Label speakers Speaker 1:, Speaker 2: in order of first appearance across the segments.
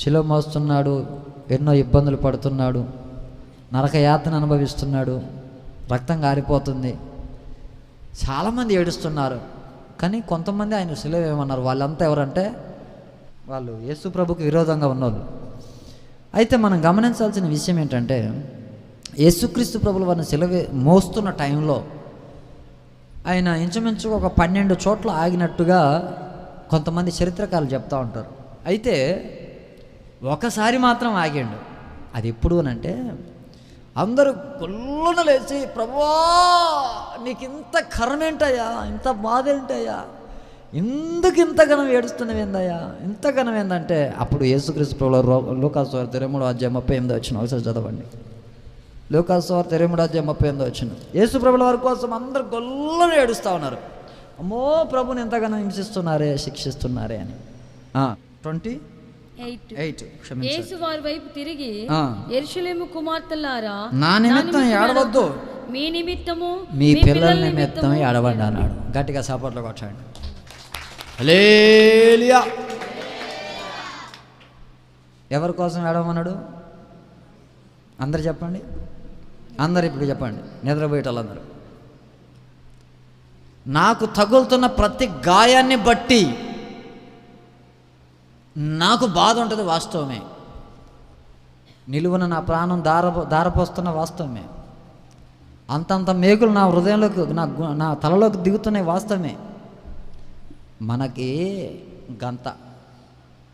Speaker 1: శిలో మోస్తున్నాడు ఎన్నో ఇబ్బందులు పడుతున్నాడు నరకయాతన అనుభవిస్తున్నాడు రక్తం గారిపోతుంది. చాలామంది ఏడుస్తున్నారు కానీ కొంతమంది ఆయన శిలో ఏమన్నారు? వాళ్ళంతా ఎవరంటే వాళ్ళు యేసు ప్రభుకి విరోధంగా ఉన్నోళ్ళు. అయితే మనం గమనించాల్సిన విషయం ఏంటంటే యేసుక్రీస్తు ప్రభుల వారిని సిలవే మోస్తున్న టైంలో ఆయన ఇంచుమించు ఒక పన్నెండు చోట్ల ఆగినట్టుగా కొంతమంది చరిత్రకారులు చెప్తూ ఉంటారు. అయితే ఒకసారి మాత్రం ఆగిండు. అది ఎప్పుడునంటే అందరూ కొల్లున లేచి ప్రభువా నీకు ఇంత కరుణ ఇంత బాధ ఏంటయ్యా ఎందుకు ఇంతగానం ఏడుస్తున్నావు ఏందయ్యా? ఇంతగానం ఏందంటే అప్పుడు యేసుక్రీస్తు ప్రభుల లోకాసు వారు తెరమూడు అధ్యాయం ముప్పై ఎనిమిది వచ్చిన ఒకసారి చదవండి. లోకాసు వారు తెరమూడు అధ్యాయం ముప్పై ఎనిమిది వచ్చిన యేసు ప్రభుల వారి కోసం అందరు గొల్లను ఏడుస్తూ ఉన్నారు. అమ్మో ప్రభుని ఎంతగానో హింసిస్తున్నారే శిక్షిస్తున్నారే అని. ట్వంటీ
Speaker 2: ఎయిట్ యేసు వారి వైపు తిరిగి
Speaker 1: ఆ.
Speaker 2: ఎరుషలేము కుమార్తెలారా
Speaker 1: నా నిమిత్తం ఏడవద్దు.
Speaker 2: మీ నిమిత్తము
Speaker 1: మీ పిల్లల నిమిత్తం ఏడవండి. అన్నాడు. గట్టిగా సపోర్ట్లో కొట్టండి. హల్లెలూయా. ఎవరి కోసం ఏడవమన్నాడు? అందరు చెప్పండి. అందరు ఇప్పుడు చెప్పండి. నిద్రపోయేటోళ్ళందరూ. నాకు తగులుతున్న ప్రతి గాయాన్ని బట్టి నాకు బాధ ఉంటుంది వాస్తవమే. నిలువున నా ప్రాణం దార దారపోస్తున్న వాస్తవమే. అంతంత మేకులు నా హృదయంలోకి నా నా తలలోకి దిగుతున్నాయి వాస్తవమే. మనకి గంత.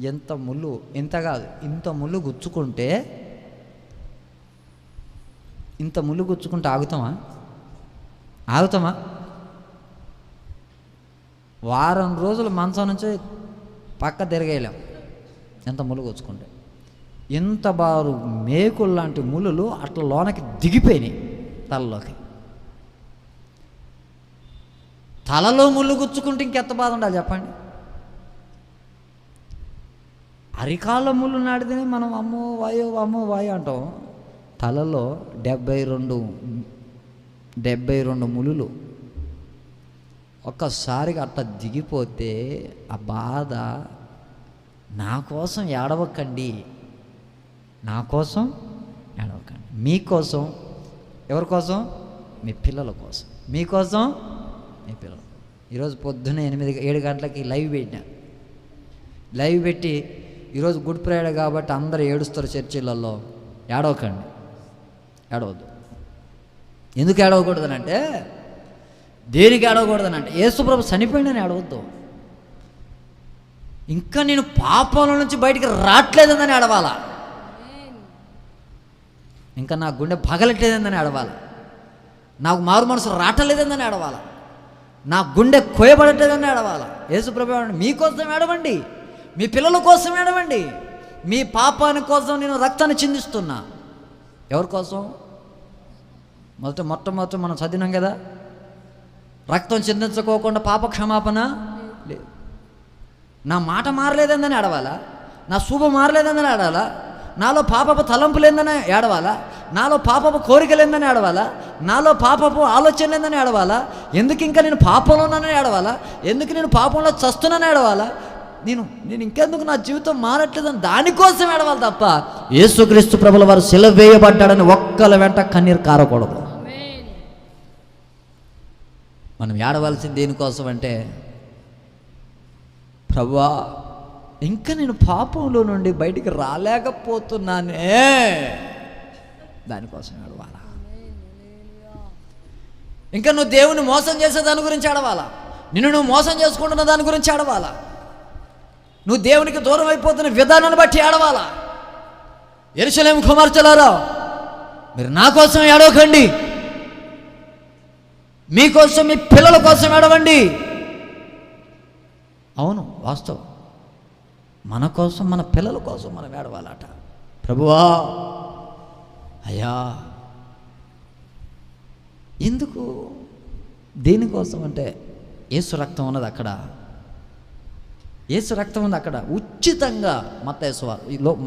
Speaker 1: ఎంత ముళ్ళు ఎంత కాదు ఇంత ముళ్ళు గుచ్చుకుంటే ఇంత ముళ్ళు గుచ్చుకుంటే ఆగుతామా? ఆగుతామా? వారం రోజులు మంచం నుంచి పక్క తిరగేయలేం. ఎంత ముళ్ళు గుచ్చుకుంటే ఇంత బారు మేకులు లాంటి ములులు అట్లా లోనకి దిగిపోయినాయి తలలోకి. తలలో ముళ్ళు గుచ్చుకుంటే ఇంకెంత బాధ ఉండాలి చెప్పండి. అరికాళ్ళ ముళ్ళు నాటితేనే మనం అమ్మో వాయో అమ్మో వాయో అంటాం. తలలో డెబ్బై రెండు డెబ్బై రెండు ములులు ఒక్కసారిగా అట్లా దిగిపోతే ఆ బాధ నా కోసం ఏడవకండి. నా కోసం ఏడవకండి. మీకోసం ఎవరి కోసం? మీ పిల్లల కోసం. మీకోసం మీ పిల్లలు ఈరోజు పొద్దున్న ఎనిమిది ఏడు గంటలకి లైవ్ పెట్టినా. లైవ్ పెట్టి ఈరోజు గుడ్ ఫ్రైడే కాబట్టి అందరూ ఏడుస్తారు చర్చిలలో. ఏడవకండి. ఏడవద్దు. ఎందుకు ఏడవకూడదనంటే దేనికి ఏడవకూడదనంటే యేసుప్రభు చనిపోయిందని ఏడవద్దు. ఇంకా నేను పాపంలో నుంచి బయటికి రావట్లేదని అడవాలా? ఇంకా నా గుండె పగలట్లేదని ఏడవాలా నాకు మారు మనసు రావట్లేదని అడవాలా? నా గుండె కోయబడట్లేదని అడవాలా? యేసుప్రభు మీకోసం ఏడవండి. మీ పిల్లల కోసం ఏడవండి. మీ పాపాని కోసం నేను రక్తాన్ని చిందిస్తున్నా. ఎవరి కోసం? మొదట మొట్టమొదట మనం చదివినాం కదా. రక్తం చిందించుకోకుండా పాప క్షమాపణ లేదు. నా మాట మారలేదని ఏడవాలా నా శుభ మారలేదని ఏడవాలా నాలో పాపపు తలంపు లేదని ఏడవాలా? నాలో పాపపు కోరిక లేదని ఏడవాలా? నాలో పాపపు ఆలోచన లేదని ఏడవాలా? ఎందుకు ఇంకా నేను పాపంలో ఉన్నానని ఏడవాలా? ఎందుకు నేను పాపంలో చస్తున్నానని ఏడవాలా? నేను నేను ఇంకెందుకు నా జీవితం మారట్లేదని దానికోసం ఏడవాలి తప్ప యేసుక్రీస్తు ప్రభుల వారు సెలవు వేయబడ్డాడని ఒక్కల వెంట కన్నీరు కారకూడదు. మనం ఏడవలసింది దేనికోసం అంటే ప్రభా ఇంకా నేను పాపంలో నుండి బయటికి రాలేకపోతున్నానే. దానికోసం ఏడవాలా ఇంకా నువ్వు దేవుని మోసం చేసే దాని గురించి ఆడవాలా నిన్ను నువ్వు మోసం చేసుకుంటున్న దాని గురించి ఆడవాలా నువ్వు దేవునికి దూరం అయిపోతున్న విధానాన్ని బట్టి ఆడవాలా ఎరుసలేం కుమార్తెలారా మీరు నా కోసం ఏడవకండి. మీకోసం మీ పిల్లల కోసం ఏడవండి. అవును వాస్తవం. మన కోసం మన పిల్లల కోసం మనం ఏడవాలట. ప్రభువా! అయ్యా! ఎందుకు? దేనికోసం అంటే ఏసు రక్తం ఉన్నది అక్కడ. ఏసు రక్తం ఉంది అక్కడ. ఉచితంగా మత్తేశ్వ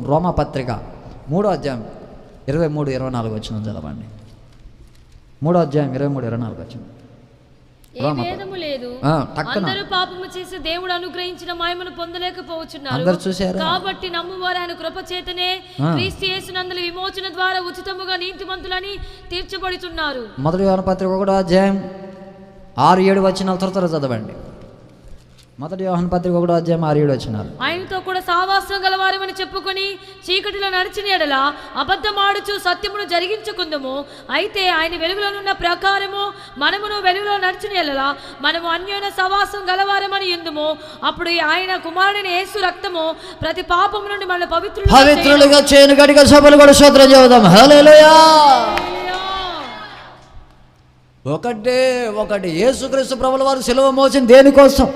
Speaker 1: రోమా పత్రిక మూడో అధ్యాయం ఇరవై మూడు ఇరవై నాలుగు వచ్చిన చదవండి. మూడో అధ్యాయం ఇరవై మూడు ఇరవై నాలుగు
Speaker 2: వచ్చింది లేదు. అందరూ పాపము చేసి దేవుడు అనుగ్రహించిన పొందలేకపోవచ్చున్నారు
Speaker 1: అందరు చూశారా?
Speaker 2: కాబట్టి నమ్మువారు ఆయన కృప చేతనే
Speaker 1: ఆ.
Speaker 2: క్రీస్తు యేసునందుల విమోచన ద్వారా ఉచితముగా నీతిమంతులని తీర్చబడుతున్నారు
Speaker 1: మొదటి యోహాను పత్రిక ఒకటో అధ్యాయం ఆరు ఏడు వచ్చిన త్వర త్వర చదవండి మొదటి యోహాను పత్రిక ఒకటో అధ్యాయం ఆరు ఏడు వచ్చినారు.
Speaker 2: ఆయనతో కూడా సావాసం గలవారమని చెప్పుకొని చీకటిలో నడిచిన ఎడల అబద్ధమాడుచు సత్యమును జరిగించుకుందము. అయితే ఆయన వెలుగులోనున్న ప్రకారము మనమును వెలుగులో నడిచిన ఎడల మనము అన్యోన సవాసం గలవారమని ఎందుము? అప్పుడు ఆయన కుమారుని యేసు రక్తము ప్రతి పాపము నుండి మన పవిత్రులు
Speaker 1: పవిత్రులుగా చేయను. గడిగా సభలు కూడా శోత్రం హల్లెలూయా! ఒకటే ఒకటి. యేసుక్రీస్తు ప్రభుల వారు సెలవు మోసిన దేనికోసం?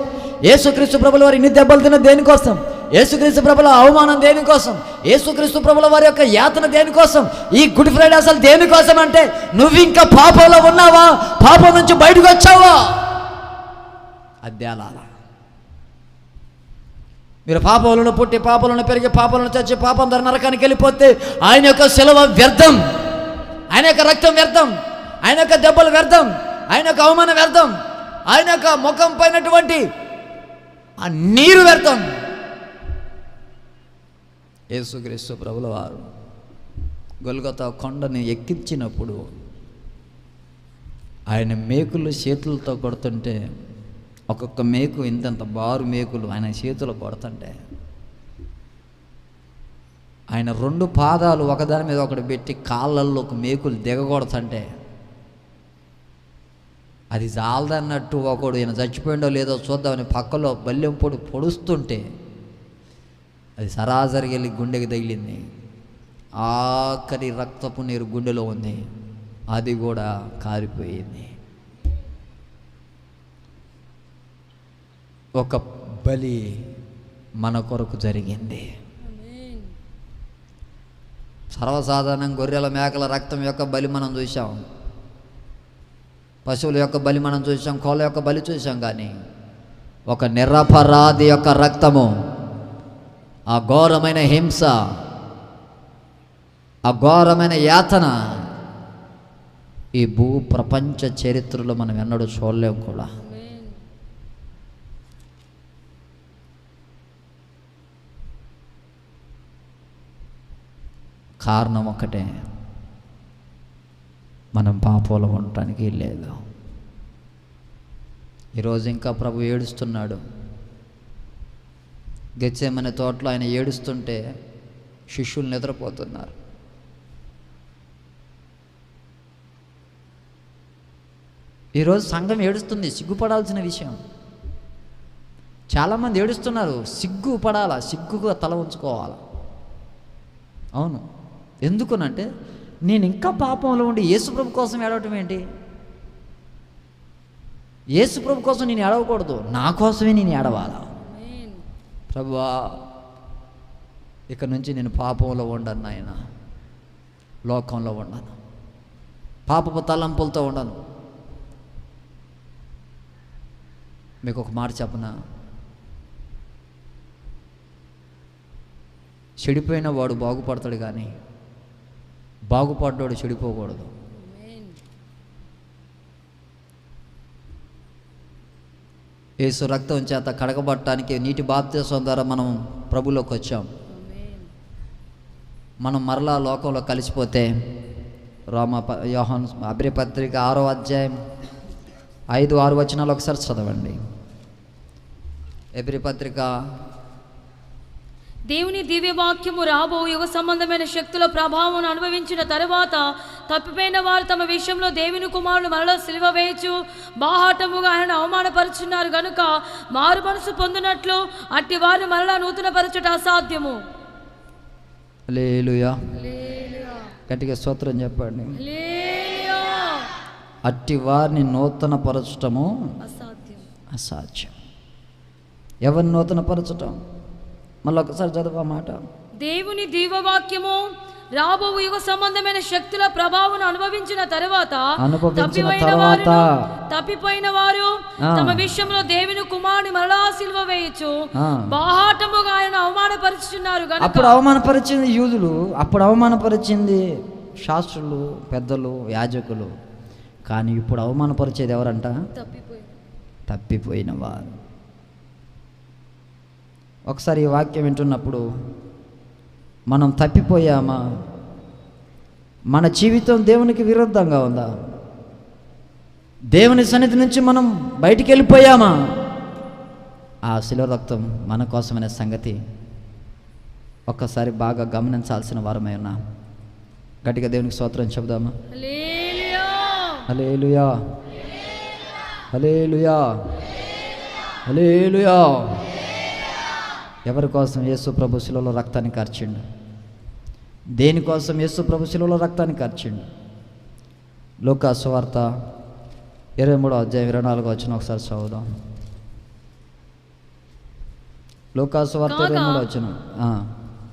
Speaker 1: యేసుక్రీస్తు ప్రభుల వారు ఇన్ని దెబ్బలు తిన్న దేనికోసం? యేసుక్రీస్తు ప్రభుల అవమానం దేనికోసం? యేసుక్రీస్తు ప్రభుల వారి యొక్క యాతన దేనికోసం? ఈ గుడ్ ఫ్రైడే అసలు దేనికోసం అంటే నువ్వు ఇంకా పాపంలో ఉన్నావా? పాపం నుంచి బయటకు వచ్చావా? అద్దాల మీరు పాపంలో పుట్టి పాపంలో పెరిగి పాపంలో చచ్చి పాపం ధర నరకానికి వెళ్ళిపోతే ఆయన యొక్క సెలవు వ్యర్థం. ఆయన యొక్క రక్తం వ్యర్థం. ఆయన యొక్క దెబ్బలు వ్యర్థం. ఆయన యొక్క అవమానం వ్యర్థం. ఆయన యొక్క ముఖం పైనటువంటి ఆ నీరు వ్యర్థం. యేసుక్రీస్తు ప్రభుల వారు గొల్గత కొండని ఎక్కించినప్పుడు ఆయన మేకులు చేతులతో కొడుతుంటే ఒక్కొక్క మేకు ఇంతంత బారు మేకులు ఆయన చేతులు కొడుతుంటే ఆయన రెండు పాదాలు ఒకదాని మీద ఒకటి పెట్టి కాళ్ళల్లో ఒక మేకులు దిగకొడుతుంటే అది చాలదన్నట్టు ఒకడు ఈయన చచ్చిపోయిండో లేదో చూద్దామని పక్కలో బల్లెం పొడి పొడుస్తుంటే అది సరాసరి వెళ్ళి గుండెకి తగిలింది. ఆఖరి రక్తపు నీరు గుండెలో ఉంది. అది కూడా కారిపోయింది. ఒక బలి మన కొరకు జరిగింది. సర్వసాధారణం గొర్రెల మేకల రక్తం యొక్క బలి మనం చూసాం పశువుల యొక్క బలి మనం చూసాం కోళ్ళ యొక్క బలి చూసాం కానీ ఒక నిరపరాధి యొక్క రక్తము ఆ ఘోరమైన హింస ఆ ఘోరమైన యాతన ఈ భూ ప్రపంచ చరిత్రలో మనం ఎన్నడూ చూడలేం కూడా. కారణం ఒకటే మనం పాపంలో ఉండటానికి లేదు ఈరోజు ఇంకా ప్రభు ఏడుస్తున్నాడు. గచ్చేమనే తోటలో ఆయన ఏడుస్తుంటే శిష్యులు నిద్రపోతున్నారు. ఈరోజు సంఘం ఏడుస్తుంది సిగ్గుపడాల్సిన విషయం. చాలామంది ఏడుస్తున్నారు సిగ్గు పడాలా సిగ్గుగా తల ఉంచుకోవాలా? అవును. ఎందుకునంటే నేను ఇంకా పాపంలో ఉండి యేసుప్రభు కోసం ఏడవటం ఏంటి? యేసుప్రభు కోసం నేను ఏడవకూడదు. నా కోసమే నేను ఏడవాలా? ప్రభువా ఇక నుంచి నేను పాపంలో ఉండను నాయన. లోకంలో ఉండను. పాపపు తలంపులతో ఉండను. మీకు ఒక మాట చెప్పనా. చెడిపోయిన వాడు బాగుపడతాడు కానీ బాగుపడ్డాడు చెడిపోకూడదు. యేసు రక్తం చేత కడగబట్టడానికి నీటి బాప్తీసం ద్వారా మనం ప్రభులోకి వచ్చాం. మనం మరలా లోకంలో కలిసిపోతే రామ యోహన్ యోహాన్ ఆరో అధ్యాయం ఐదు ఆరు వచనాలు ఒకసారి చదవండి. ఎబ్రి పత్రిక
Speaker 2: దేవుని దివ్య వాక్యము రాబో యుగ సంబంధమైన శక్తుల ప్రభావం అనుభవించిన తరువాత తప్పిపోయిన వారు తమ విషయంలో దేవుని కుమారుడు మరలా సిలువ వేయచ్చు బాహాటముగా ఆయన అవమానపరుచున్నారు గనుక మారు మనసు పొందినట్లు అట్టి వారు మరలా నూతన పరచుట అసాధ్యము
Speaker 1: గట్టిగా స్తోత్రం చెప్పండి. అట్టి వారిని నూతన పరచటము
Speaker 2: అసాధ్యం.
Speaker 1: అసాధ్యం. ఎవరిని నూతన పరచటం మళ్ళీ ఒకసారి చదువు మాట.
Speaker 2: దేవుని దివ్యవాక్యము రాబో యుగ సంబంధమైన శక్తుల ప్రభావం అనుభవించిన తరువాత తప్పిపోయిన
Speaker 1: తర్వాత.
Speaker 2: వారును, తప్పిపోయిన వారు. తమ విషయంలో దేవుని కుమారుని మరలా సిల్వ వేయచ్చు. బాహాటముగా ఆయన అవమానపరుచుచున్నారు గనుక.
Speaker 1: అప్పుడు అవమానపరిచింది యూదులు అప్పుడు అవమానపరిచింది శాస్త్రులు పెద్దలు యాజకులు. కానీ ఇప్పుడు అవమానపరిచేది ఎవరంట?
Speaker 2: తప్పిపోయిన
Speaker 1: వారు. ఒకసారి ఈ వాక్యం వింటున్నప్పుడు మనం తప్పిపోయామా? మన జీవితం దేవునికి విరుద్ధంగా ఉందా? దేవుని సన్నిధి నుంచి మనం బయటికి వెళ్ళిపోయామా? ఆ శిలో రక్తం మన కోసమనే సంగతి ఒక్కసారి బాగా గమనించాల్సిన వారమై ఉన్నాం. గట్టిగా దేవునికి స్తోత్రం చెబుదామా? హలేలుయా హలేలుయా హలేలుయా ఎవరి కోసం యేసు ప్రభు శిలలో రక్తాన్ని కార్చిండు? దేనికోసం యేసు ప్రభు శిలలో రక్తాన్ని కార్చిండు? లోకా సువార్త ఇరవై మూడో అధ్యాయం ఇరవై నాలుగో వచ్చిన ఒకసారి చదువుదాం. లోకా సువార్త ఇరవై మూడో వచ్చిన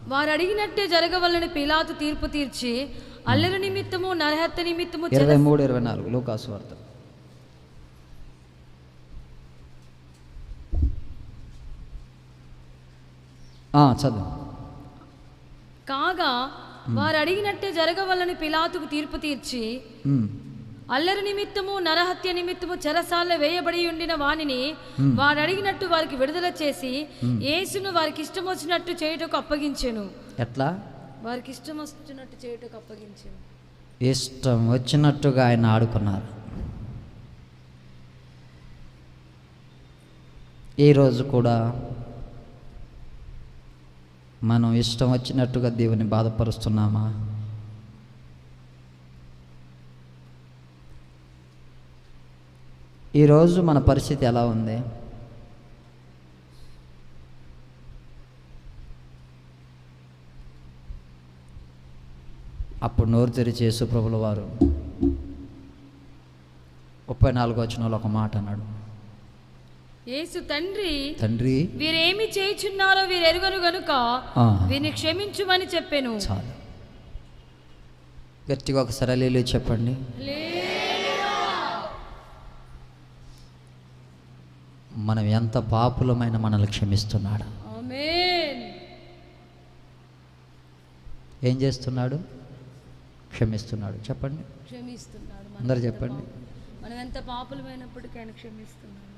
Speaker 2: వారు అడిగినట్టే జరగవలని పిలాతు తీర్పు తీర్చి అల్లరి నిమిత్తము నరహత్య నిమిత్తము
Speaker 1: ఇరవై మూడు ఇరవై నాలుగు లోకా సువార్త. చదువు.
Speaker 2: కాగా వారు అడిగినట్టే జరగవలని పిలాతుకు తీర్పు తీర్చి. అల్లరి నిమిత్తము నరహత్య నిమిత్తము చెరసాల్లో వేయబడి ఉండిన వానిని వారు అడిగినట్టు వారికి విడుదల చేసి యేసును వారికి ఇష్టం వచ్చినట్టు చేయుటకు అప్పగించెను.
Speaker 1: ఎట్లా?
Speaker 2: వారికి ఇష్టం వచ్చినట్టు చేయుటకు అప్పగించెను.
Speaker 1: ఇష్టం వచ్చినట్టుగా ఆయన ఆడుకున్నారు. ఈరోజు కూడా మనం ఇష్టం వచ్చినట్టుగా దేవుని బాధపరుస్తున్నామా? ఈరోజు మన పరిస్థితి ఎలా ఉంది? అప్పుడు నోరు తెరిచే సుప్రభుల వారు ముప్పై నాలుగు వచ్చిన ఒక మాట అన్నాడు.
Speaker 2: యేసు తండ్రి
Speaker 1: తండ్రి
Speaker 2: వీరేమి చేయుచున్నారో వీరు ఎరుగరు గనుక వీరిని క్షమించుమని చెప్పాను.
Speaker 1: చాలు. గట్టిగా ఒకసారి అలీలు చెప్పండి. మనం ఎంత పాపులమైన మనల్ని క్షమిస్తున్నాడు. ఏం చేస్తున్నాడు? క్షమిస్తున్నాడు. చెప్పండి.
Speaker 2: క్షమిస్తున్నాడు.
Speaker 1: అందరు చెప్పండి.
Speaker 2: మనం ఎంత పాపులమైనప్పటికీ ఆయన క్షమిస్తున్నాడు.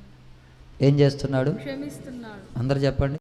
Speaker 1: ఏం చేస్తున్నాడు? అందరు చెప్పండి.